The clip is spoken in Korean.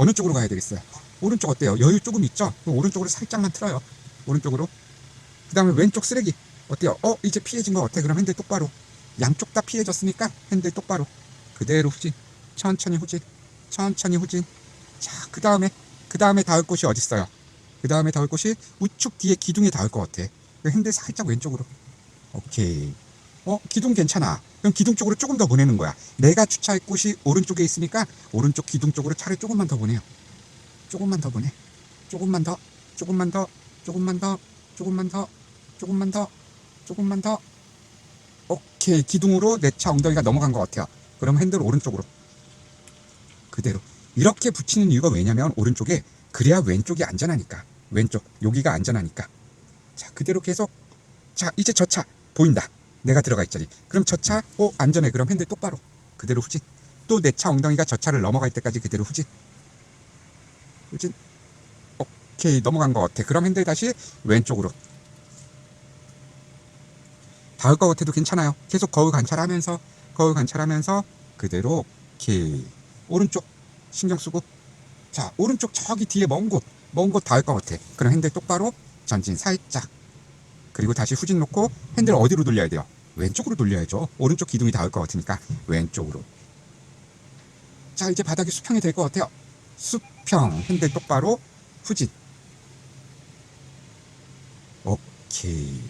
어느 쪽으로 가야 되겠어요? 오른쪽 어때요? 여유 조금 있죠? 그럼 오른쪽으로 살짝만 틀어요. 오른쪽으로. 그 다음에 왼쪽 쓰레기. 어때요? 어, 이제 피해진 것 같아. 그럼 핸들 똑바로. 양쪽 다 피해졌으니까 핸들 똑바로. 그대로 후진. 천천히 후진. 천천히 후진. 자, 그 다음에, 그 다음에 닿을 곳이 어딨어요? 그 다음에 닿을 곳이 우측 뒤에 기둥에 닿을 것 같아. 그 핸들 살짝 왼쪽으로. 오케이. 어, 기둥 괜찮아. 그럼 기둥 쪽으로 조금 더 보내는 거야. 내가 주차할 곳이 오른쪽에 있으니까 오른쪽 기둥 쪽으로 차를 조금만 더 보내요. 조금만 더 보내. 조금만 더, 조금만 더, 조금만 더, 조금만 더, 조금만 더, 조금만 더. 오케이. 기둥으로 내 차 엉덩이가 넘어간 것 같아요. 그럼 핸들 오른쪽으로. 그대로. 이렇게 붙이는 이유가 왜냐면 오른쪽에 그래야 왼쪽이 안전하니까. 왼쪽. 여기가 안전하니까. 자, 그대로 계속. 자, 이제 저 차 보인다. 내가 들어가 있자리. 그럼 저 차, 어, 안전해. 그럼 핸들 똑바로. 그대로 후진. 또 내 차 엉덩이가 저 차를 넘어갈 때까지 그대로 후진. 후진. 오케이. 넘어간 것 같아. 그럼 핸들 다시 왼쪽으로. 닿을 것 같아도 괜찮아요. 계속 거울 관찰하면서, 거울 관찰하면서 그대로, 오케이. 오른쪽 신경 쓰고. 자, 오른쪽 저기 뒤에 먼 곳, 먼 곳 닿을 것 같아. 그럼 핸들 똑바로 전진 살짝. 그리고 다시 후진 놓고 핸들 어디로 돌려야 돼요? 왼쪽으로 돌려야죠. 오른쪽 기둥이 닿을 것 같으니까 왼쪽으로. 자, 이제 바닥이 수평이 될 것 같아요. 수평. 핸들 똑바로 후진. 오케이.